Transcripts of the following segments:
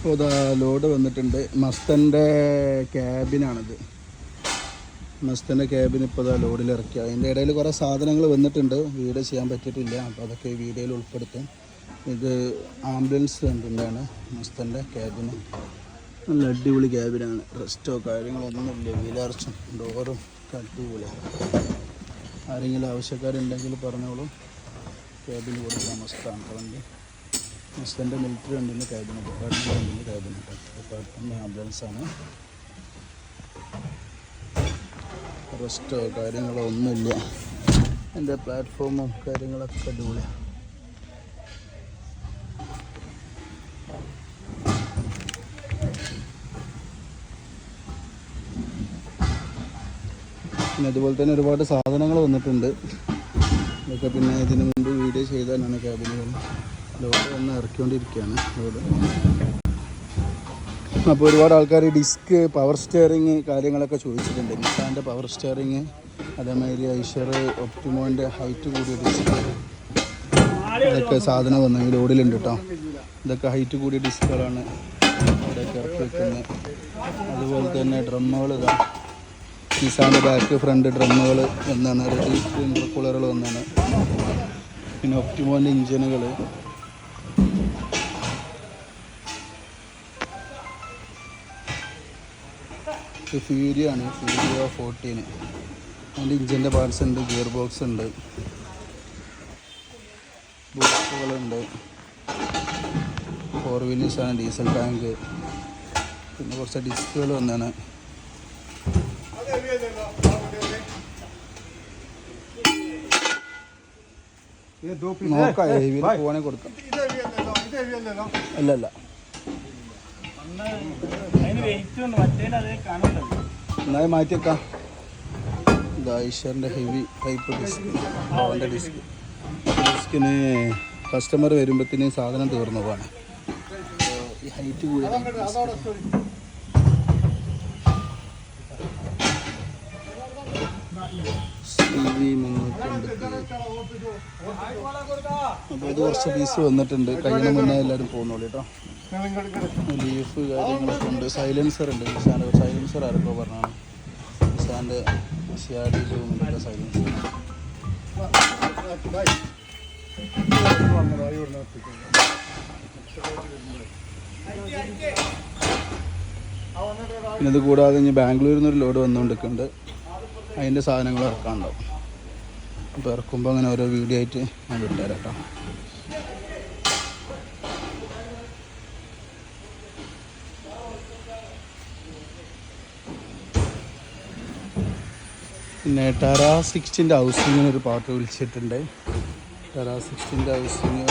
ഇപ്പോൾ ഇതാ ലോഡ് വന്നിട്ടുണ്ട്. മസ്തന്റെ ക്യാബിനാണിത്. മസ്തന്റെ ക്യാബിൻ ഇപ്പോൾ ഇതാ ലോഡിൽ ഇറക്കി അതിന്റെ ഇടയിൽ കുറേ സാധനങ്ങൾ വന്നിട്ടുണ്ട്. വീഡിയോ ചെയ്യാൻ പറ്റിയിട്ടില്ല. അപ്പോൾ അതൊക്കെ വീഡിയോയിൽ ഉൾപ്പെടുത്തും. ഇത് ആംബുലൻസ് എന്തിന്റെയാണ് മസ്തന്റെ ക്യാബിന്. നല്ല അടിപൊളി ക്യാബിനാണ്. റെസ്റ്റോ കാര്യങ്ങളൊന്നുമില്ല വീലർച്ചും ഡോറും അടിപൊളിയാണ്. ആരെങ്കിലും ആവശ്യക്കാരുണ്ടെങ്കിൽ പറഞ്ഞോളൂ. ക്യാബിന് കൊടുക്കാൻ മസ്താണ് വണ്ടി. മസ്തന്റെ മിലിറ്ററി ഉണ്ടെന്ന് കരുതുന്നു ഡിപ്പാർട്ട്മെന്റ് ഉണ്ടെന്ന് കരുതുന്നു ഡിപ്പാർട്ട്മെന്റ് ആംബുലൻസാണ് റെസ്റ്റോ കാര്യങ്ങളോ ഒന്നുമില്ല. എന്റെ പ്ലാറ്റ്ഫോമും കാര്യങ്ങളൊക്കെ അടിപൊളിയാണ് പിന്നെ അതുപോലെ തന്നെ ഒരുപാട് സാധനങ്ങൾ വന്നിട്ടുണ്ട്. ഇതൊക്കെ പിന്നെ ഇതിനു മുമ്പ് വീഡിയോ ചെയ്താലാണ് ക്യാബിനുകൾ ലോഡ് വന്ന് ഇറക്കിക്കൊണ്ടിരിക്കുകയാണ് ലോഡ്. അപ്പോൾ ഒരുപാട് ആൾക്കാർ ഡിസ്ക് പവർ സ്റ്റിയറിങ് കാര്യങ്ങളൊക്കെ ചോദിച്ചിട്ടുണ്ട്. നിസാന്റെ പവർ സ്റ്റിയറിങ് അതേമാതിരി ഐഷർ ഒപ്റ്റിമോന്റെ ഹൈറ്റ് കൂടിയ ഡിസ്ക് ഇതൊക്കെ സാധനം വന്നു. ഈ ലോഡിലുണ്ട് കേട്ടോ. ഇതൊക്കെ ഹൈറ്റ് കൂടിയ ഡിസ്കുകളാണ് ഇവിടെയൊക്കെ ഇറക്കി വെക്കുന്നത്. അതുപോലെ തന്നെ ഡ്രമ്മുകൾ ഇതാ. നിസാന്റെ ബാക്ക് ഫ്രണ്ട് ഡ്രമ്മുകൾ വന്നാണ്. റെഡി കൂളറുകൾ വന്നാണ്. പിന്നെ ഒപ്റ്റിമോന്റെ ഇഞ്ചിനുകൾ ഇത് ഫ്യൂരിയാണ് ഫ്യൂരിയോ ഫോർട്ടീന് അതിന്റെ ഇഞ്ചിന്റെ പാർട്സ് ഉണ്ട് ഗിയർ ബോക്സ് ഉണ്ട് ബോക്സുകളുണ്ട് ഫോർ വീലേഴ്സാണ് ഡീസൽ ടാങ്ക് പിന്നെ കുറച്ച് ഡിസ്കുകൾ വന്നാണ് നോക്കാം ഹെവിയിൽ പോകണേ കൊടുക്കാം അല്ലല്ല എന്നായി മാറ്റിയേക്കാം. ദായിഷറിന്റെ ഹെവി ടൈപ്പ് ഡിസ്ക് അവന്റെ ഡിസ്ക് ഡിസ്കിന് കസ്റ്റമർ വരുമ്പോഴത്തേന് സാധനം തീർന്നു പോകാണ് ഹൈറ്റ് കൂടി അപ്പോൾ ഇത് കുറച്ച് പീസ് വന്നിട്ടുണ്ട്. കഴിഞ്ഞ മുന്നേ എല്ലാവരും പോകുന്നുള്ളൂ കേട്ടോ. ലീഫ് കാര്യങ്ങളൊക്കെ ഉണ്ട്. സൈലൻസർ ഉണ്ട്. നിസാന്റെ സൈലൻസർ ആരൊക്കെ പറഞ്ഞാണ് നിസാന്റെ സിയാഡി റൂമിലൊക്കെ സൈലൻസർ. പിന്നെ ഇത് കൂടാതെ ഇനി ബാംഗ്ലൂരിൽ നിന്നൊരു ലോഡ് വന്നുകൊണ്ടിരിക്കുന്നുണ്ട്. അതിന്റെ സാധനങ്ങൾ ഇറക്കാനുണ്ടാവും. അപ്പോൾ ഇറക്കുമ്പോൾ അങ്ങനെ ഓരോ വീഡിയോ ആയിട്ട് ഞാൻ വിട്ടുതരാം കേട്ടോ. പിന്നെ ടെറാ സിക്സ്റ്റിന്റെ ഹൗസിങ്ങിന് ഒരു പാട്ട് വിളിച്ചിട്ടുണ്ട്. ടെറാ സിക്സ്റ്റിന്റെ ഹൗസിങ്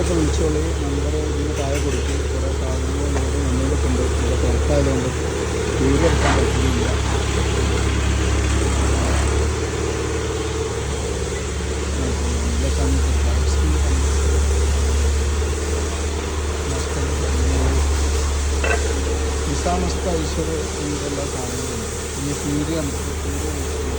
ആവശ്യക്കാരൊക്കെ വിളിച്ചോളി നമ്പർ ഇതിന് താഴെ കൊടുക്കും. കുറേ സാധനങ്ങൾ നമുക്ക് മുന്നോട്ടുണ്ട് ഇവിടെ പുറത്തായതുകൊണ്ട് വീട് എടുക്കാൻ പറ്റുന്നില്ല. നിസാമസ്ത ഐശ്വര്യ എല്ലാ സാധനങ്ങളുണ്ട്. ഇനി സൂര്യ സൂര്യ